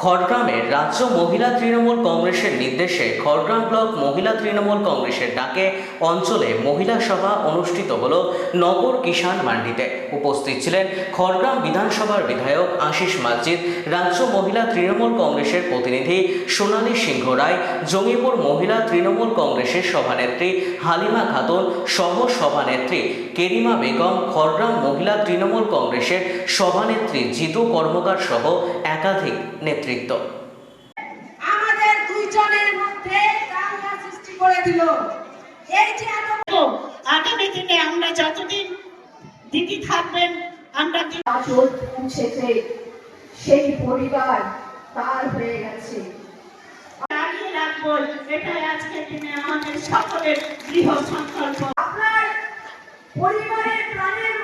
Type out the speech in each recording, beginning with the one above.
খড়গ্রামের রাজ্য মহিলা তৃণমূল কংগ্রেসের নির্দেশে খড়গ্রাম ব্লক মহিলা তৃণমূল কংগ্রেসের ডাকে অঞ্চলে মহিলা সভা অনুষ্ঠিত হল নগর কিষাণ মান্ডিতে। উপস্থিত ছিলেন খড়গ্রাম বিধানসভার বিধায়ক আশিস মাজিদ, রাজ্য মহিলা তৃণমূল কংগ্রেসের প্রতিনিধি সোনালী সিংহ রায়, জঙ্গিপুর মহিলা তৃণমূল কংগ্রেসের সভানেত্রী হালিমা খাতুন, সহ সভানেত্রী কেরিমা বেগম, খড়গ্রাম মহিলা তৃণমূল কংগ্রেসের সভানেত্রী জিতু কর্মকার সহ একাধিক নেতৃত্ব আমাদের দুইজনের মধ্যে দাঙ্গা সৃষ্টি করে দিল এই যে আগামী দিনে আমরা যতদিন দিদি থাকবেন আমরা পৌঁছেছে সেই পরিবার তার হয়ে গেছে। দাঁড়িয়ে রাখব এটাই আজকের দিনে আমাদের সকলের গৃহ সংকল্প। আপনার পরিবারের প্রাণের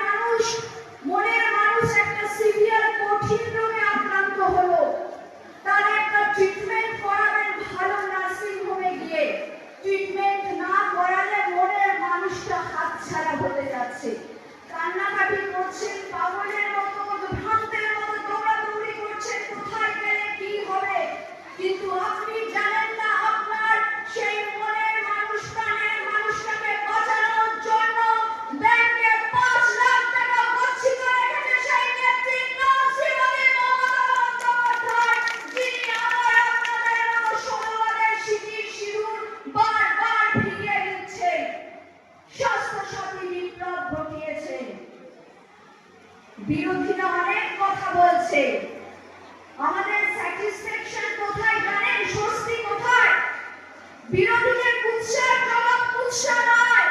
বিরোধীরা অনেক কথা বলছে আমাদের স্যাটিসফ্যাকশন কোথায় জানেন স্বস্তি কোথায় বিরোধীদের কুৎসার জবাব কুৎসা নয়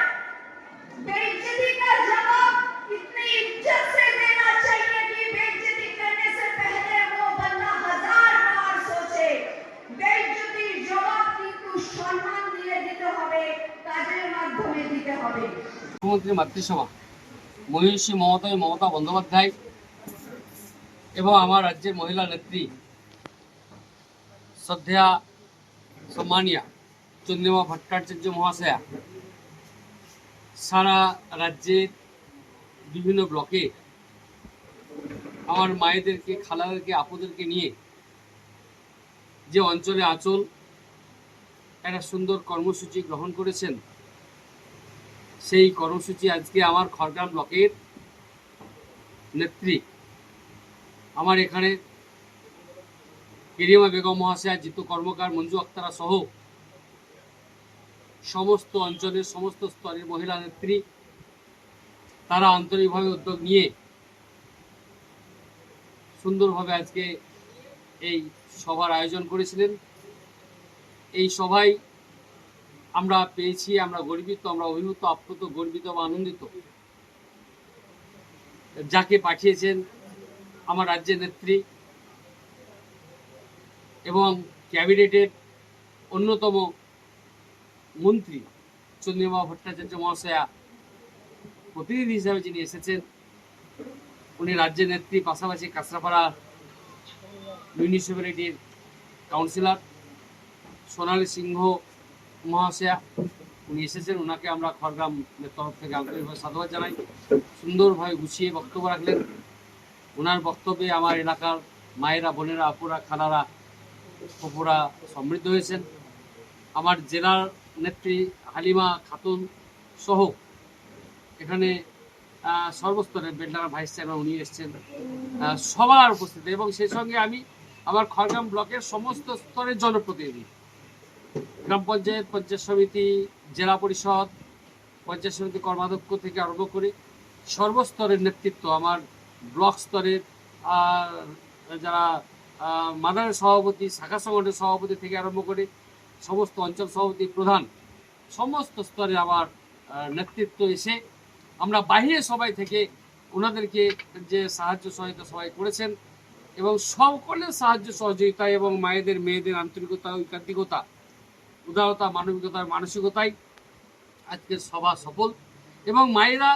बेइज्जती का जवाब इतनी इज्जत से देना चाहिए कि बेइज्जती करने से पहले वो बंदा हजार बार सोचे বেইজ্জতির জবাব কিন্তু সম্মান দিয়ে দিতে হবে কাজের মাধ্যমে দিতে হবে মুখ্যমন্ত্রী মাতৃসভা মহিষী মমতা মমতা বন্দ্যোপাধ্যায় এবং আমার রাজ্যের মহিলা নেত্রী শ্রদ্ধা সম্মানিয়া চন্দ্রিমা ভট্টাচার্য মহাশয়া। সারা রাজ্যের বিভিন্ন ব্লকে আমার মায়েদেরকে, খালাদেরকে, আপুদেরকে নিয়ে যে অঞ্চলে আঁচল, একটা সুন্দর কর্মসূচি গ্রহণ করেছেন সেই কর্মসূচি আজকে আমার খড়গ্রাম ব্লকের নেত্রী। আমার এখানে কেরিমা বেগম মহাশয়া, জিতু কর্মকার, মঞ্জু আক্তারা সহ সমস্ত অঞ্চলের সমস্ত স্তরের মহিলা নেত্রী, তারা আন্তরিকভাবে উদ্যোগ নিয়ে সুন্দরভাবে আজকে এই সভার আয়োজন করেছিলেন। এই সভায় আমরা পেয়েছি, আমরা গর্বিত, আমরা অভিভূত, আপ্লুত, গর্বিত বা আনন্দিত। যাকে পাঠিয়েছেন আমার রাজ্যের নেত্রী এবং ক্যাবিনেটের অন্যতম মন্ত্রী চন্দ্রিমা ভট্টাচার্য মহাশয়া, প্রতিনিধি হিসাবে যিনি এসেছেন, উনি রাজ্যের নেত্রী, পাশাপাশি কাঁচরাপাড়া মিউনিসিপ্যালিটির কাউন্সিলর সোনালী সিংহ মহাশয়া, উনি এসেছেন। ওনাকে আমরা খড়গ্রামের তরফ থেকে আন্তরিকভাবে সাধুবাদ জানাই। সুন্দরভাবে গুছিয়ে বক্তব্য রাখলেন। ওনার বক্তব্যে আমার এলাকার মায়েরা, বোনেরা, আপুরা, খালারা ফুপুরা সমৃদ্ধ হয়েছেন। আমার জেলার নেত্রী হালিমা খাতুন সহ এখানে সর্বস্তরের বেলডাঙ্গা ভাইস চেয়ারম্যান উনি এসছেন। সবার উপস্থিতি এবং সেই সঙ্গে আমি আমার খড়গ্রাম ব্লকের সমস্ত স্তরের জনপ্রতিনিধি। গ্রাম পঞ্চায়েত পঞ্চায়েত সমিতি, জেলা পরিষদ, পঞ্চায়েত সমিতি কর্মাধ্যক্ষ থেকে আরম্ভ করে সর্বস্তরের নেতৃত্ব আমার ব্লক স্তরের যারা মাদারের সভাপতি, শাখা সংগঠনের সভাপতি থেকে আরম্ভ করে সমস্ত অঞ্চল সভাপতি প্রধান, সমস্ত স্তরে আমার নেতৃত্ব এসে আমরা বাহিরে সবাই থেকে ওনাদেরকে যে সাহায্য সহায়তা সবাই করেছেন এবং সকলের সাহায্য সহযোগিতা এবং মায়েদের, মেয়েদের আন্তরিকতা ঐকান্তিকতা উদারতা, মানবিকতার মানসিকতায় আজকের সভা সফল। এবং মায়েরা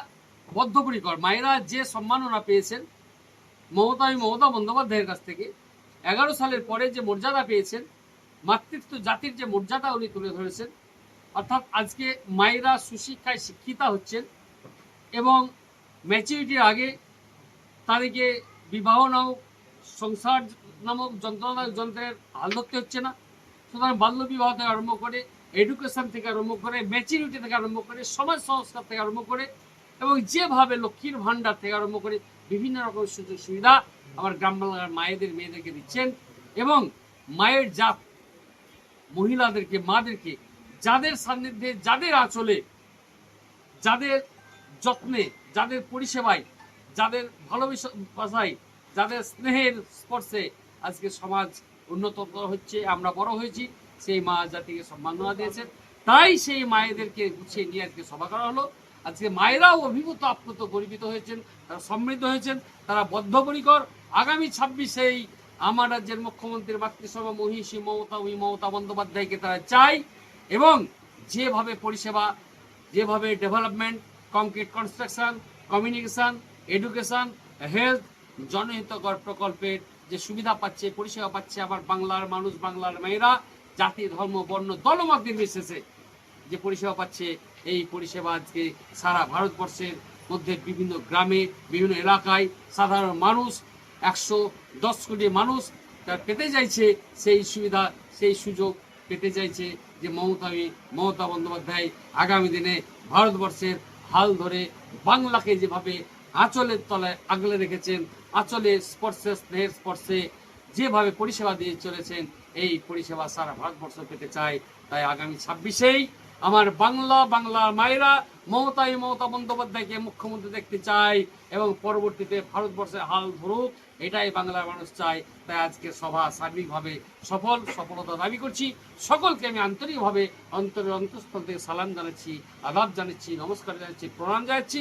বদ্ধপরিকর, মায়েরা যে সম্মাননা পেয়েছেন মমতা আমি মমতা বন্দ্যোপাধ্যায়ের কাছ থেকে, এগারো সালের পরে যে মর্যাদা পেয়েছেন, মাতৃত্ব জাতির যে মর্যাদা উনি তুলে ধরেছেন, অর্থাৎ আজকে মায়েরা সুশিক্ষায় শিক্ষিতা হচ্ছেন এবং ম্যাচুরিটির আগে তাদেরকে বিবাহ নামক, সংসার নামক যন্ত্রণা, যন্ত্রের হাল ধরতে হচ্ছে না। সুতরাং বাল্য বিবাহ থেকে আরম্ভ করে এডুকেশন থেকে আরম্ভ করে ম্যাচুরিটি থেকে আরম্ভ করে সমাজ সংস্কার থেকে আরম্ভ করে এবং যেভাবে লক্ষ্মীর ভাণ্ডার থেকে আরম্ভ করে বিভিন্ন রকম সুযোগ সুবিধা আমার গ্রাম বাংলার মায়েদের, মেয়েদেরকে দিচ্ছেন এবং মায়ের জাত, মহিলাদেরকে, মাদেরকে যাদের সান্নিধ্যে, যাদের আঁচলে, যাদের যত্নে, যাদের পরিষেবায়, যাদের ভালোবাসায় যাদের স্নেহের স্পর্শে আজকে সমাজ উন্নততর হচ্ছে, আমরা বড় হয়েছি, সেই মা জাতিকে সম্মাননা দিয়েছেন। তাই সেই মায়েদেরকে গুছিয়ে নিয়ে আজকে সভা করা হলো। আজকে মায়েরাও অভিভূত, আপ্লুত, গর্বিত হয়েছেন, তারা সমৃদ্ধ হয়েছেন, তারা বদ্ধপরিকর। আগামী ছাব্বিশেই আমার রাজ্যের মুখ্যমন্ত্রীর মাতৃসভা মহিষী মমতা, ওই মমতা বন্দ্যোপাধ্যায়কে তারা চায় এবং যেভাবে পরিষেবা, যেভাবে development, concrete construction, communication, education, health, জনহিতকর প্রকল্পের যে সুবিধা পাচ্ছে, পরিষেবা পাচ্ছে আবার বাংলার মানুষ, বাংলার মেয়েরা, জাতি, ধর্ম, বর্ণ, দলমত নির্বিশেষে যে পরিষেবা পাচ্ছে, এই পরিষেবা আজকে সারা ভারতবর্ষের মধ্যে বিভিন্ন গ্রামে, বিভিন্ন এলাকায় সাধারণ মানুষ, একশো দশ কোটি মানুষ তার পেতে চাইছে, সেই সুবিধা, সেই সুযোগ পেতে চাইছে যে মমতা মমতা বন্দ্যোপাধ্যায় আগামী দিনে ভারতবর্ষের হাল ধরে বাংলাকে যেভাবে আঁচলের তলায় আগলে রেখেছেন আঁচলের স্পর্শে, স্নেহের স্পর্শে যেভাবে পরিষেবা দিয়ে চলেছেন, এই পরিষেবা সারা ভারতবর্ষ পেতে চায়। তাই আগামী ছাব্বিশেই আমার বাংলা, বাংলার মায়েরা মমতা মমতা বন্দ্যোপাধ্যায়কে মুখ্যমন্ত্রী দেখতে চায় এবং পরবর্তীতে ভারতবর্ষের হাল ধরুক, এটাই বাংলার মানুষ চায়। তাই আজকে সভা সার্বিকভাবে সফল, সফলতা দাবি করছি। সকলকে আমি আন্তরিকভাবে অন্তরের অন্তঃস্থল থেকে সালাম জানাচ্ছি, আদাব জানাচ্ছি, নমস্কার জানাচ্ছি, প্রণাম জানাচ্ছি।